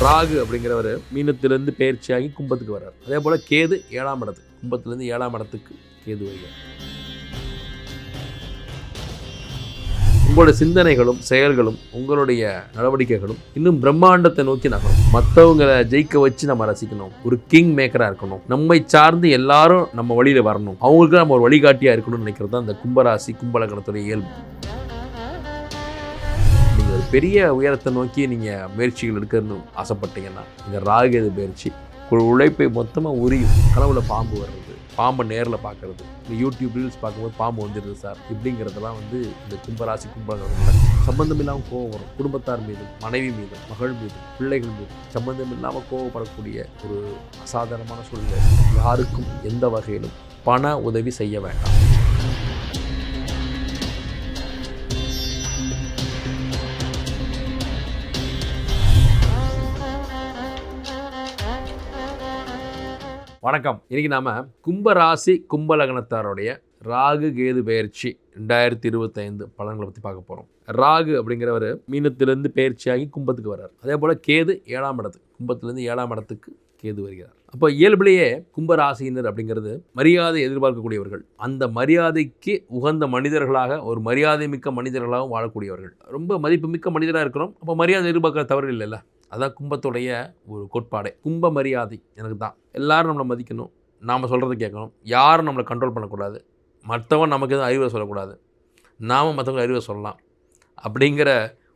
ராகு அப்படிங்கிறவர் மீனத்திலிருந்து பயிற்சியாகி கும்பத்துக்கு வர்றார். அதே போல் கேது ஏழாம் இடத்துக்கு கும்பத்திலேருந்து ஏழாம் இடத்துக்கு கேது வருகிறார். உங்களுடைய சிந்தனைகளும் செயல்களும் உங்களுடைய நடவடிக்கைகளும் இன்னும் பிரம்மாண்டத்தை நோக்கி நகரும். மற்றவங்களை ஜெயிக்க வச்சு நம்ம ரசிக்கணும். ஒரு கிங் மேக்கராக இருக்கணும். நம்மை சார்ந்து எல்லாரும் நம்ம வழியில் வரணும். அவங்களுக்கு நம்ம ஒரு வழிகாட்டியாக இருக்கணும்னு நினைக்கிறது தான் இந்த கும்பராசி கும்பலகணத்துடைய இயல்பு. பெரிய உயரத்தை நோக்கி நீங்கள் முயற்சிகள் எடுக்கணும்னு ஆசைப்பட்டீங்கன்னா இந்த ராகு பயிற்சி ஒரு உழைப்பை மொத்தமாக உரியும். கனவுல பாம்பு வர்றது பாம்பை நேரில் பார்க்கறது இந்த யூடியூப் ரீல்ஸ் பார்க்கும்போது பாம்பு வந்துடுது சார் இப்படிங்கிறதெல்லாம் வந்து இந்த கும்பராசி கும்பகங்கள் சம்பந்தம் இல்லாமல் கோவம் வரும். குடும்பத்தார் மீது மனைவி மீது மகள் மீது பிள்ளைகள் மீது சம்பந்தம் இல்லாமல் கோவப்படக்கூடிய ஒரு அசாதாரணமான சூழ்நிலை. யாருக்கும் எந்த வகையிலும் பண உதவி செய்ய வேண்டாம். வணக்கம். இன்றைக்கி நாம் கும்பராசி கும்பலகனத்தாருடைய ராகு கேது பயிற்சி ரெண்டாயிரத்தி இருபத்தைந்து பலன்களை பற்றி பார்க்க போகிறோம் ராகு அப்படிங்கிறவர் மீனத்திலேருந்து பயிற்சியாகி கும்பத்துக்கு வர்றார். அதே போல் கேது ஏழாம் இடத்துக்கு கும்பத்திலேருந்து ஏழாம் இடத்துக்கு கேது வருகிறார். அப்போ இயல்பிலேயே கும்பராசியினர் அப்படிங்கிறது மரியாதை எதிர்பார்க்கக்கூடியவர்கள். அந்த மரியாதைக்கு உகந்த மனிதர்களாக ஒரு மரியாதை மிக்க மனிதர்களாகவும் வாழக்கூடியவர்கள். ரொம்ப மதிப்பு மிக்க மனிதராக இருக்கிறோம். அப்போ மரியாதை எதிர்பார்க்க தவறு இல்லைல்ல. அதான் கும்பத்துடைய ஒரு கோட்பாடே. கும்ப மரியாதை எனக்கு தான். எல்லோரும் நம்மளை மதிக்கணும். நாம் சொல்கிறத கேட்கணும். யாரும் நம்மளை கண்ட்ரோல் பண்ணக்கூடாது. மற்றவன் நமக்கு எதுவும் அறிவுரை சொல்லக்கூடாது. நாம் மற்றவங்க அறிவுரை சொல்லலாம். அப்படிங்கிற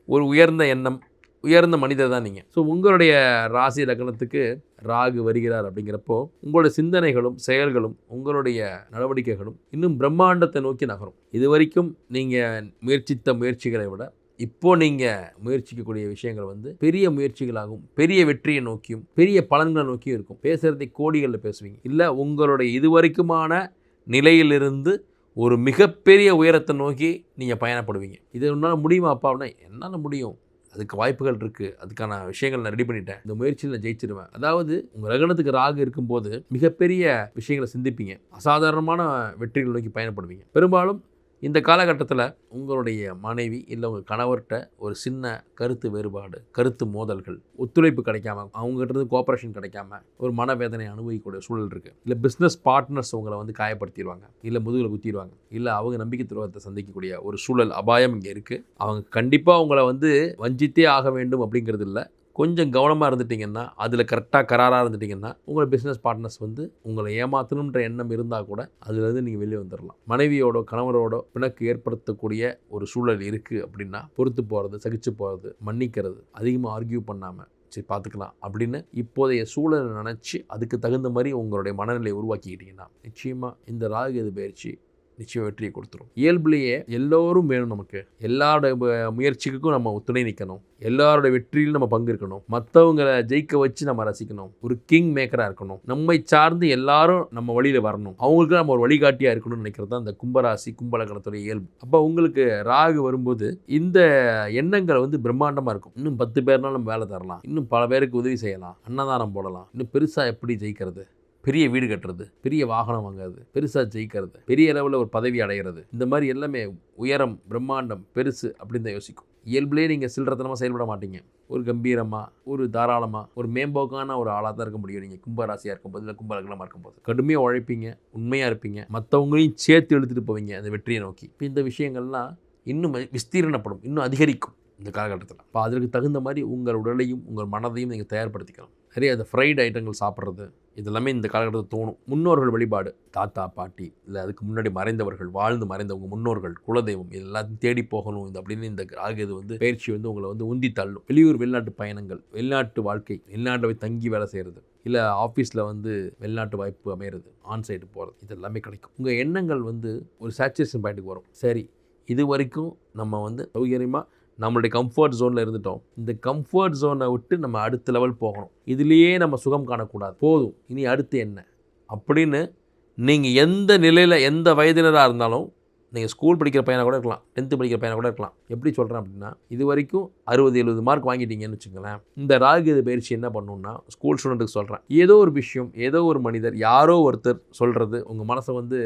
ஒரு உயர்ந்த எண்ணம் உயர்ந்த மனிதர் தான் நீங்கள் ஸோ உங்களுடைய ராசி லக்னத்துக்கு ராகு வருகிறார் அப்படிங்கிறப்போ உங்களுடைய சிந்தனைகளும் செயல்களும் உங்களுடைய நடவடிக்கைகளும் இன்னும் பிரம்மாண்டத்தை நோக்கி நகரும். இது வரைக்கும் நீங்கள் முயற்சித்த முயற்சிகளை விட இப்போது நீங்கள் முயற்சிக்கக்கூடிய விஷயங்கள் வந்து பெரிய முயற்சிகளாகவும் பெரிய வெற்றியை நோக்கியும் பெரிய பலன்களை நோக்கியும் இருக்கும். பேசுகிறதை கோடிகளில் பேசுவீங்க. இல்லை உங்களுடைய இதுவரைக்குமான நிலையிலிருந்து ஒரு மிகப்பெரிய உயரத்தை நோக்கி நீங்கள் பயணப்படுவீங்க. இது உன்னால் முடியுமா அப்பா? அப்படின்னா என்னால் முடியும். அதுக்கு வாய்ப்புகள் இருக்குது அதுக்கான விஷயங்கள் நான் ரெடி பண்ணிட்டேன். இந்த முயற்சியில் நான் ஜெயிச்சிருவேன். அதாவது உங்கள் ரகணத்துக்கு ராகு இருக்கும்போது மிகப்பெரிய விஷயங்களை சிந்திப்பீங்க. அசாதாரணமான வெற்றிகள் நோக்கி பயணப்படுவீங்க. பெரும்பாலும் இந்த காலகட்டத்தில் உங்களுடைய மனைவி இல்லை உங்கள் கணவர்கிட்ட ஒரு சின்ன கருத்து வேறுபாடு கருத்து மோதல்கள் ஒத்துழைப்பு கிடைக்காம அவங்ககிட்டருந்து கோஆப்ரேஷன் கிடைக்காம ஒரு மனவேதனை அனுபவிக்கக்கூடிய சூழல் இருக்குது இல்லை பிஸ்னஸ் பார்ட்னர்ஸ் உங்களை வந்து காயப்படுத்திடுவாங்க இல்லை முதுகில் குத்திடுவாங்க இல்லை அவங்க நம்பிக்கை துரோகத்தை சந்திக்கக்கூடிய ஒரு சூழல் அபாயம் இங்கே இருக்குது அவங்க கண்டிப்பாக உங்களை வந்து வஞ்சித்தே ஆக வேண்டும் அப்படிங்கிறது இல்லை. கொஞ்சம் கவனமாக இருந்துட்டிங்கன்னா அதில் கரெக்டாக கராராக இருந்துட்டிங்கன்னா உங்கள் பிஸ்னஸ் பார்ட்னர்ஸ் வந்து உங்களை ஏமாற்றணுன்ற எண்ணம் இருந்தால் கூட அதுலேருந்து நீங்கள் வெளியே வந்துடலாம் மனைவியோட கணவரோட பிணக்கு ஏற்படுத்தக்கூடிய ஒரு சூழல் இருக்குது அப்படின்னா பொறுத்து போகிறது சகிச்சு போகிறது மன்னிக்கிறது அதிகமாக ஆர்கியூ பண்ணாமல் சரி பார்த்துக்கலாம் அப்படின்னு இப்போதைய சூழலை நினச்சி அதுக்கு தகுந்த மாதிரி உங்களுடைய மனநிலையை உருவாக்கிக்கிட்டிங்கன்னா நிச்சயமாக இந்த ராகு எது பயிற்சி நிச்சயம் வெற்றியை கொடுத்துரும். இயல்புலேயே எல்லோரும் வேணும் நமக்கு. எல்லாரோட முயற்சிக்கும் நம்ம துணை நிற்கணும் எல்லாரோட வெற்றியிலும் நம்ம பங்கு இருக்கணும் மற்றவங்களை ஜெயிக்க வச்சு நம்ம ரசிக்கணும். ஒரு கிங் மேக்கராக இருக்கணும். நம்மை சார்ந்து எல்லாரும் நம்ம வழியில் வரணும். அவங்களுக்கு நம்ம ஒரு வழிகாட்டியாக இருக்கணும்னு நினைக்கிறது தான் இந்த கும்பராசி கும்பலகணத்துடைய இயல்பு. அப்போ உங்களுக்கு ராகு வரும்போது இந்த எண்ணங்கள் வந்து பிரம்மாண்டமாக இருக்கும். இன்னும் பத்து பேர்னாலும் நம்ம வேலை தரலாம். இன்னும் பல பேருக்கு உதவி செய்யலாம். அன்னதானம் போடலாம். இன்னும் பெருசாக எப்படி ஜெயிக்கிறது? பெரிய வீடு கட்டுறது பெரிய வாகனம் வாங்குறது பெருசாக ஜெயிக்கிறது பெரிய அளவில் ஒரு பதவி அடைகிறது இந்த மாதிரி எல்லாமே உயரம் பிரம்மாண்டம் பெருசு அப்படின்னு தான் யோசிக்கும். இயல்புலேயே நீங்கள் சில்லறத்தனமாக செயல்பட மாட்டீங்க. ஒரு கம்பீரமாக ஒரு தாராளமாக ஒரு மேம்போக்கான ஒரு ஆளாக தான் இருக்க முடியும் நீங்கள் கும்பராசியாக இருக்கும்போது இல்லை கும்பலகலமாக இருக்கும்போது கடுமையாக உழைப்பீங்க உண்மையாக இருப்பீங்க. மற்றவங்களையும் சேர்த்து எழுத்துகிட்டு போவீங்க அந்த வெற்றியை நோக்கி. இப்போ இந்த விஷயங்கள்லாம் இன்னும் விஸ்தீரணப்படும் இன்னும் அதிகரிக்கும் இந்த காலகட்டத்தில். அப்போ அதற்கு தகுந்த மாதிரி உங்கள் உடலையும் உங்கள் மனதையும் நீங்கள் தயார்படுத்திக்கலாம் நிறைய அது ஃப்ரைட் ஐட்டங்கள் சாப்பிட்றது இதெல்லாமே இந்த காலகட்டத்தில் தோணும். முன்னோர்கள் வழிபாடு தாத்தா பாட்டி இல்லை அதுக்கு முன்னாடி மறைந்தவர்கள் வாழ்ந்து மறைந்தவங்க முன்னோர்கள் குலதெய்வம் எல்லாத்தையும் தேடி போகணும் இந்த அப்படின்னு இந்த ஆகியது வந்து பயிற்சி வந்து உங்களை வந்து உந்தி தள்ளும். வெளியூர் வெளிநாட்டு பயணங்கள் வெளிநாட்டு வாழ்க்கை வெளிநாட்டில் போய் தங்கி வேலை செய்கிறது இல்லை ஆஃபீஸில் வந்து வெளிநாட்டு வாய்ப்பு அமையிறது ஆன் சைடு போகிறது இது எல்லாமே கிடைக்கும். உங்கள் எண்ணங்கள் வந்து ஒரு சேச்சுரேஷன் பாயிண்ட்டுக்கு வரும். சரி இது வரைக்கும் நம்ம வந்து சௌகரியமாக நம்மளுடைய கம்ஃபர்ட் ஜோனில் இருந்துட்டோம். இந்த கம்ஃபர்ட் ஜோனை விட்டு நம்ம அடுத்த லெவல் போகணும். இதுலேயே நம்ம சுகம் காணக்கூடாது. போதும். இனி அடுத்து என்ன? அப்படின்னு நீங்கள் எந்த நிலையில் எந்த வயதினராக இருந்தாலும் நீங்கள் ஸ்கூல் படிக்கிற பையனாக கூட இருக்கலாம். டென்த்து படிக்கிற பையனாக கூட இருக்கலாம். எப்படி சொல்கிறேன் அப்படின்னா இது வரைக்கும் அறுபது எழுபது மார்க் வாங்கிட்டீங்கன்னு வச்சுங்களேன் இந்த ராகு பயிற்சி என்ன பண்ணணும்னா ஸ்கூல் ஸ்டூடெண்ட்டுக்கு சொல்கிறேன் ஏதோ ஒரு விஷயம் ஏதோ ஒரு மனிதர் யாரோ ஒருத்தர் சொல்கிறது உங்கள் மனசை வந்து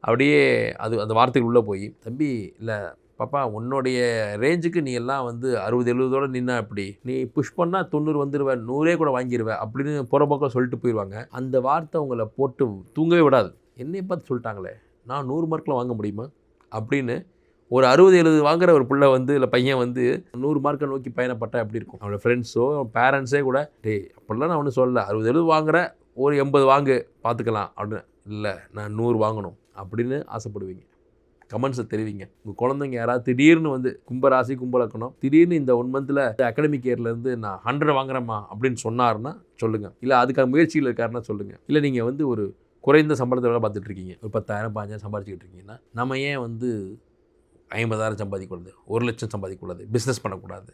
அப்படியே அது அந்த வார்த்தைகள் உள்ளே போய் தம்பி இல்லை பாப்பா உன்னுடைய ரேஞ்சுக்கு நீ எல்லாம் வந்து அறுபது எழுபதோடு நின்னா அப்படி நீ புஷ் பண்ணால் தொண்ணூறு வந்துடுவ நூறே கூட வாங்கிடுவேன் அப்படின்னு புறப்பக்கம் சொல்லிட்டு போயிடுவாங்க அந்த வார்த்தை உங்களை போட்டு தூங்கவே விடாது. என்னை பார்த்து சொல்லிட்டாங்களே நான் நூறு மார்க்கில் வாங்க முடியுமா? அப்படின்னு ஒரு அறுபது எழுபது வாங்குற ஒரு பிள்ளை வந்து இல்லை பையன் வந்து நூறு மார்க்கை நோக்கி பயணப்பட்டா எப்படி இருக்கும்? அவனோட ஃப்ரெண்ட்ஸோ பேரண்ட்ஸே கூட டேய் அப்படிலாம் நான் ஒன்றும் சொல்லலை. அறுபது எழுபது வாங்குற ஒரு எண்பது வாங்கு பார்த்துக்கலாம் அப்படின்னு இல்லை நான் நூறு வாங்கணும். அப்படின்னு ஆசைப்படுவீங்க. கமெண்ட்ஸை தெரிவிங்க. உங்கள் குழந்தைங்க யாராவது திடீர்னு வந்து கும்பராசி கும்பலக்கணும் திடீர்னு இந்த ஒன் மந்தில் அகாடமிக் இயர்லேருந்து நான் ஹண்ட்ரட் வாங்குறேம்மா அப்படின்னு சொன்னார்னா சொல்லுங்கள் இல்லை அதுக்கான முயற்சியில் இருக்காருன்னா சொல்லுங்கள் இல்லை நீங்கள் வந்து ஒரு குறைந்த சம்பளத்தை வேலை பார்த்துட்டு இருக்கீங்க. ஒரு பத்தாயிரம் பாஞ்சாயிரம் சம்பாதிச்சிக்கிட்டு இருக்கீங்கன்னா நம்ம ஏன் வந்து ஐம்பதாயிரம் சம்பாதிக்கக்கூடாது ஒரு லட்சம் சம்பாதிக்கக்கூடாது பிஸ்னஸ் பண்ணக்கூடாது.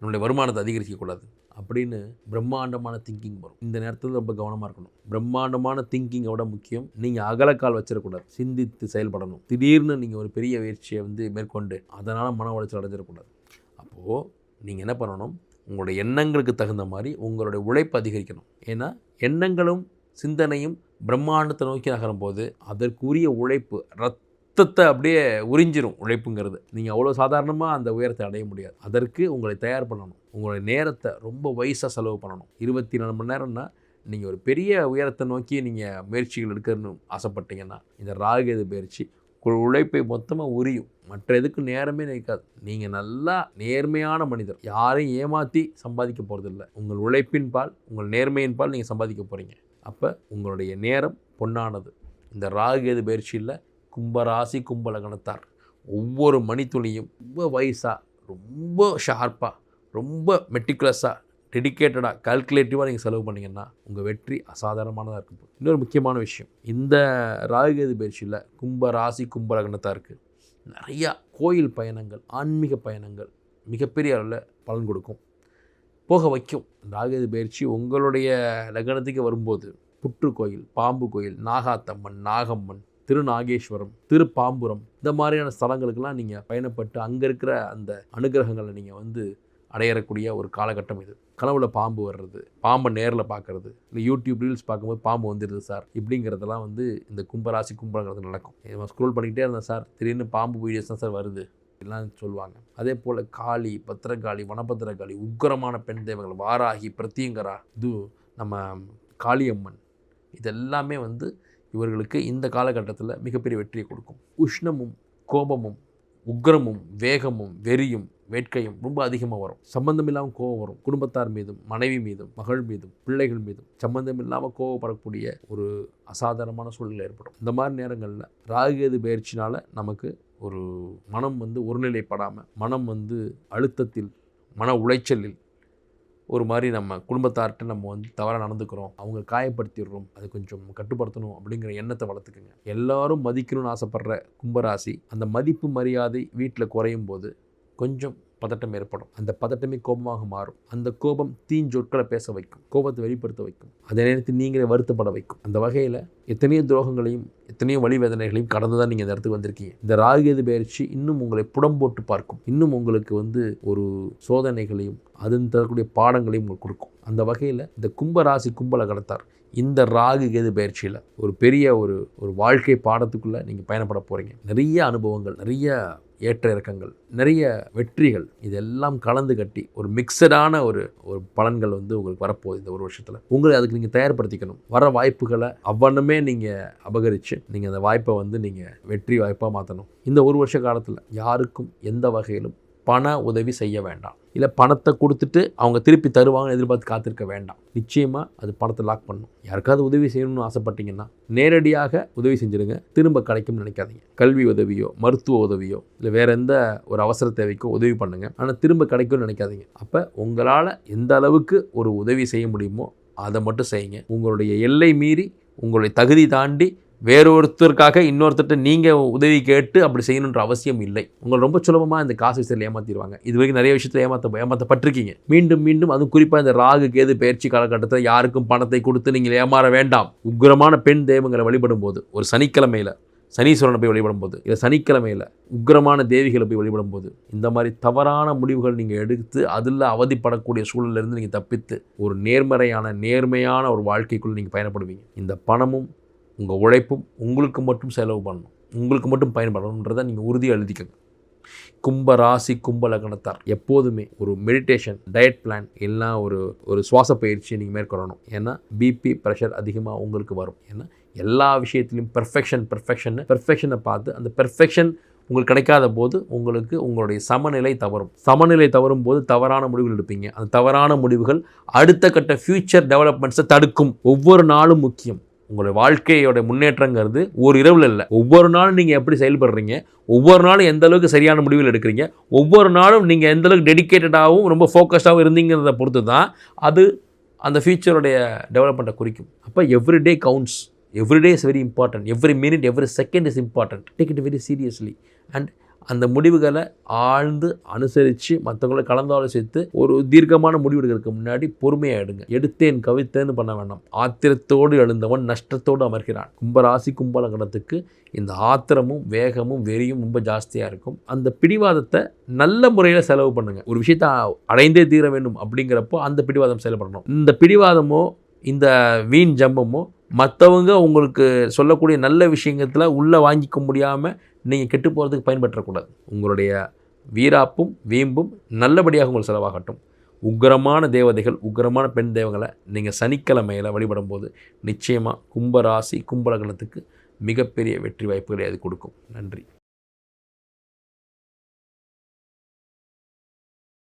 நம்மளுடைய வருமானத்தை அதிகரிக்கக்கூடாது. அப்படின்னு பிரம்மாண்டமான திங்கிங் வரும். இந்த நேரத்தில் ரொம்ப கவனமாக இருக்கணும். பிரம்மாண்டமான திங்கிங்கை விட முக்கியம். நீங்கள் அகலக்கால் வச்சிடக்கூடாது. சிந்தித்து செயல்படணும். திடீர்னு நீங்கள் ஒரு பெரிய முயற்சியை வந்து மேற்கொண்டு அதனால் மன உளைச்சல் அடைஞ்சிடக்கூடாது. அப்போது நீங்கள் என்ன பண்ணணும்? உங்களுடைய எண்ணங்களுக்கு தகுந்த மாதிரி உங்களுடைய உழைப்பு அதிகரிக்கணும். ஏன்னா எண்ணங்களும் சிந்தனையும் பிரம்மாண்டத்தை நோக்கி நகரும் போது அதற்குரிய உழைப்பு ரத் ரத்தத்தை அப்படியே உறிஞ்சிரும் உழைப்புங்கிறது. நீங்கள் அவ்வளோ சாதாரணமாக அந்த உயரத்தை அடைய முடியாது. அதற்கு உங்களை தயார் பண்ணணும். உங்களுடைய நேரத்தை ரொம்ப வயசாக செலவு பண்ணணும். இருபத்தி நாலு மணி நேரம்னா நீங்கள் ஒரு பெரிய உயரத்தை நோக்கி நீங்கள் முயற்சிகள் எடுக்கணும்னு ஆசைப்பட்டீங்கன்னா இந்த ராகுகேது பயிற்சி உழைப்பை மொத்தமாக உரியும். மற்ற எதுக்கும் நேரமே நிற்காது. நீங்கள் நல்லா நேர்மையான மனிதர். யாரையும் ஏமாற்றி சம்பாதிக்க போகிறதில்ல உங்கள் உழைப்பின் பால் உங்கள் நேர்மையின் பால் நீங்கள் சம்பாதிக்க போகிறீங்க அப்போ உங்களுடைய நேரம் பொன்னானது. இந்த ராகு எது பயிற்சியில் கும்பராசி கும்பலகணத்தார். ஒவ்வொரு மணித்துளியும் ரொம்ப வயசாக ரொம்ப ஷார்ப்பாக ரொம்ப மெட்டிகுலஸாக டெடிக்கேட்டடாக கால்குலேட்டிவாக நீங்கள் செலவு பண்ணிங்கன்னா உங்கள் வெற்றி அசாதாரணமானதாக இருக்கும் இன்னொரு முக்கியமான விஷயம் இந்த ராகுகேது பயிற்சியில் கும்ப ராசி கும்பலகணத்தாருக்கு நிறையா கோயில் பயணங்கள் ஆன்மீக பயணங்கள் மிகப்பெரிய அளவில் பலன் கொடுக்கும். போக வைக்கும். ராகுகேது பயிற்சி உங்களுடைய லக்னத்துக்கு வரும்போது புற்று கோயில் பாம்பு கோயில் நாகாத்தம்மன் நாகம்மன் திருநாகேஸ்வரம் திருப்பாம்புரம் இந்த மாதிரியான ஸ்தலங்களுக்கெல்லாம் நீங்கள் பயணப்பட்டு அங்கே இருக்கிற அந்த அனுகிரகங்களை நீங்கள் வந்து அடையறக்கூடிய ஒரு காலகட்டம் இது. கனவுல பாம்பு வர்றது பாம்பை நேரில் பார்க்கறது இல்லை யூடியூப் ரீல்ஸ் பார்க்கும்போது பாம்பு வந்துடுது சார் இப்படிங்கிறதெல்லாம் வந்து இந்த கும்பராசி கும்பலங்கிறது நடக்கும். நம்ம ஸ்க்ரோல் பண்ணிக்கிட்டே இருந்தேன் சார் திடீர்னு பாம்பு வீடியோஸ் தான் சார் வருது எல்லாம் சொல்லுவாங்க. அதே போல் காளி பத்திரகாளி வனபத்திரகாளி உக்கரமான பெண் தெய்வங்கள் வாராகி பிரத்தியங்கரா இது நம்ம காளியம்மன் இதெல்லாமே வந்து இவர்களுக்கு இந்த காலகட்டத்தில் மிகப்பெரிய வெற்றியை கொடுக்கும். உஷ்ணமும் கோபமும் உக்ரமும் வேகமும் வெறியும் வேட்கையும் ரொம்ப அதிகமாக வரும். சம்பந்தம் இல்லாமல் கோபம் வரும். குடும்பத்தார் மீதும் மனைவி மீதும் மகள் மீதும் பிள்ளைகள் மீதும் சம்பந்தம் இல்லாமல் கோவப்படக்கூடிய ஒரு அசாதாரணமான சூழ்நிலை ஏற்படும். இந்த மாதிரி நேரங்களில் ராகுகேது பயிற்சினால் நமக்கு ஒரு மனம் வந்து ஒருநிலைப்படாமல் மனம் வந்து அழுத்தத்தில் மன உளைச்சலில் ஒரு மாதிரி நம்ம குடும்பத்தார்கிட்ட நம்ம வந்து தவறாக நடந்துக்கிறோம். அவங்க காயப்படுத்திடுறோம். அதை கொஞ்சம் கட்டுப்படுத்தணும் அப்படிங்கிற எண்ணத்தை வளர்த்துக்குங்க. எல்லாரும் மதிக்கணும்னு ஆசைப்படுற கும்பராசி அந்த மதிப்பு மரியாதை வீட்டில் குறையும் போது கொஞ்சம் பதட்டம் ஏற்படும். அந்த பதட்டமே கோபமாக மாறும். அந்த கோபம் தீஞ்சொற்களை பேச வைக்கும். கோபத்தை வெளிப்படுத்த வைக்கும். அதே நேரத்தில் நீங்களே வருத்தப்பட வைக்கும். அந்த வகையில் எத்தனையோ துரோகங்களையும் எத்தனையோ வழி வேதனைகளையும் கடந்து தான் நீங்கள் இந்த இடத்துக்கு வந்திருக்கீங்க. இந்த ராகுகேது பயிற்சி இன்னும் உங்களை புடம் போட்டு பார்க்கும். இன்னும் உங்களுக்கு வந்து ஒரு சோதனைகளையும் அதன் தரக்கூடிய பாடங்களையும் உங்களுக்கு கொடுக்கும். அந்த வகையில் இந்த கும்பராசி கும்பல கடத்தார் இந்த ராகு கேது பயிற்சியில் ஒரு பெரிய ஒரு ஒரு வாழ்க்கை பாடத்துக்குள்ளே நீங்கள் பயணப்பட போகிறீங்க நிறைய அனுபவங்கள் நிறைய ஏற்ற இறக்கங்கள் நிறைய வெற்றிகள் இதெல்லாம் கலந்து கட்டி ஒரு மிக்சடான ஒரு ஒரு பலன்கள் வந்து உங்களுக்கு வரப்போகுது இந்த ஒரு வருஷத்தில். உங்களை அதுக்கு நீங்கள் தயார்படுத்திக்கணும். வர வாய்ப்புகளை அவ்வண்ணமே நீங்கள் அபகரித்து நீங்கள் அந்த வாய்ப்பை வந்து நீங்கள் வெற்றி வாய்ப்பாக மாற்றணும் இந்த ஒரு வருஷ காலத்தில் யாருக்கும் எந்த வகையிலும் பண உதவி செய்ய வேண்டாம். இல்லை பணத்தை கொடுத்துட்டு அவங்க திருப்பி தருவாங்கன்னு எதிர்பார்த்து காத்திருக்க வேண்டாம். நிச்சயமாக அது பணத்தை லாக் பண்ணணும் யாருக்காவது உதவி செய்யணும்னு ஆசைப்பட்டீங்கன்னா நேரடியாக உதவி செஞ்சுருங்க. திரும்ப கிடைக்கும்னு நினைக்காதீங்க. கல்வி உதவியோ மருத்துவ உதவியோ இல்லை வேறு எந்த ஒரு அவசர தேவைக்கோ உதவி பண்ணுங்கள் ஆனால் திரும்ப கிடைக்கும்னு நினைக்காதீங்க. அப்போ உங்களால் எந்த அளவுக்கு ஒரு உதவி செய்ய முடியுமோ அதை மட்டும் செய்யுங்க. உங்களுடைய எல்லை மீறி உங்களுடைய தகுதி தாண்டி வேறொருத்தருக்காக இன்னொருத்தர்கிட்ட நீங்கள் உதவி கேட்டு அப்படி செய்யணுன்ற அவசியம் இல்லை. உங்களை ரொம்ப சுலபமாக இந்த காசு விஷயத்தில் ஏமாற்றிடுவாங்க இது வரைக்கும் நிறைய விஷயத்தில் ஏமாற்ற ஏமாற்றப்பட்டிருக்கீங்க மீண்டும் மீண்டும் அதுவும் குறிப்பாக இந்த ராகு கேது பயிற்சி காலகட்டத்தில் யாருக்கும் பணத்தை கொடுத்து நீங்கள் ஏமாற வேண்டாம். உக்கிரமான பெண் தெய்வங்களை வழிபடும் போது ஒரு சனிக்கிழமையில் சனீஸ்வரனை போய் வழிபடும் போது இல்லை சனிக்கிழமையில் உக்கிரமான தேவிகளை போய் வழிபடும் போது இந்த மாதிரி தவறான முடிவுகள் நீங்கள் எடுத்து அதில் அவதிப்படக்கூடிய சூழலிருந்து நீங்கள் தப்பித்து ஒரு நேர்மறையான நேர்மையான ஒரு வாழ்க்கைக்குள் நீங்கள் பயணப்படுவீங்க. இந்த பணமும் உங்கள் உழைப்பும் உங்களுக்கு மட்டும் செலவு பண்ணணும். உங்களுக்கு மட்டும் பயன்படணுன்றதை நீங்கள் உறுதியாக எழுதிக்கங்க. கும்ப ராசி கும்ப லக்னத்தார் எப்போதுமே ஒரு மெடிடேஷன் டயட் பிளான் எல்லாம் ஒரு ஒரு சுவாச பயிற்சி நீங்கள் மேற்கொள்ளணும். ஏன்னா பிபி ப்ரெஷர் அதிகமாக உங்களுக்கு வரும். ஏன்னா எல்லா விஷயத்துலையும் பெர்ஃபெக்ஷன் பெர்ஃபெக்ஷன் பெர்ஃபெக்ஷனை பார்த்து அந்த பெர்ஃபெக்ஷன் உங்களுக்கு கிடைக்காத போது உங்களுக்கு உங்களுடைய சமநிலை தவறும். சமநிலை தவறும் போது தவறான முடிவுகள் எடுப்பீங்க. அந்த தவறான முடிவுகள் அடுத்த கட்ட ஃப்யூச்சர் டெவலப்மெண்ட்ஸை தடுக்கும். ஒவ்வொரு நாளும் முக்கியம். உங்களுடைய வாழ்க்கையோட முன்னேற்றங்கிறது ஒரு இரவில் இல்லை. ஒவ்வொரு நாளும் நீங்கள் எப்படி செயல்படுறீங்க ஒவ்வொரு நாளும் எந்த அளவுக்கு சரியான முடிவில் எடுக்கிறீங்க ஒவ்வொரு நாளும் நீங்கள் எந்த அளவுக்கு டெடிக்கேட்டடாகவும் ரொம்ப ஃபோக்கஸ்டாகவும் இருந்தீங்கிறத பொறுத்து தான் அது அந்த ஃபியூச்சருடைய டெவலப்மெண்ட்டை குறிக்கும். அப்போ every day counts everyday is very important every minute every second is important take it very seriously and அந்த முடிவுகளை ஆழ்ந்து அனுசரித்து மற்றவங்களை கலந்தாலோசித்து ஒரு தீர்க்கமான முடிவு எடுக்கிறதுக்கு முன்னாடி பொறுமையாக எடுங்க எடுத்தேன் கவித்தேன்னு பண்ண வேண்டாம். ஆத்திரத்தோடு எழுந்தவன் நஷ்டத்தோடு அமர்கிறான். கும்பராசி கும்பலகணத்துக்கு இந்த ஆத்திரமும் வேகமும் வெறியும் ரொம்ப ஜாஸ்தியாக இருக்கும். அந்த பிடிவாதத்தை நல்ல முறையில் செலவு பண்ணுங்கள் ஒரு விஷயத்தை அடைந்தே தீர வேண்டும் அப்படிங்கிறப்போ அந்த பிடிவாதம் செயல்படணும். இந்த பிடிவாதமோ இந்த வீண் ஜம்பமோ மற்றவங்க உங்களுக்கு சொல்லக்கூடிய நல்ல விஷயத்தில் உள்ளே வாங்கிக்க முடியாமல் நீங்கள் கெட்டு போகிறதுக்கு பயன்பற்றக்கூடாது. உங்களுடைய வீராப்பும் வீம்பும் நல்லபடியாக உங்களுக்கு செலவாகட்டும். உக்கிரமான தேவதைகள் உக்கிரமான பெண் தெய்வங்களை நீங்கள் சனிக்கிழமையில் வழிபடும்போது நிச்சயமாக கும்பராசி கும்பலகணத்துக்கு மிகப்பெரிய வெற்றி வாய்ப்புகளை அது கொடுக்கும். நன்றி.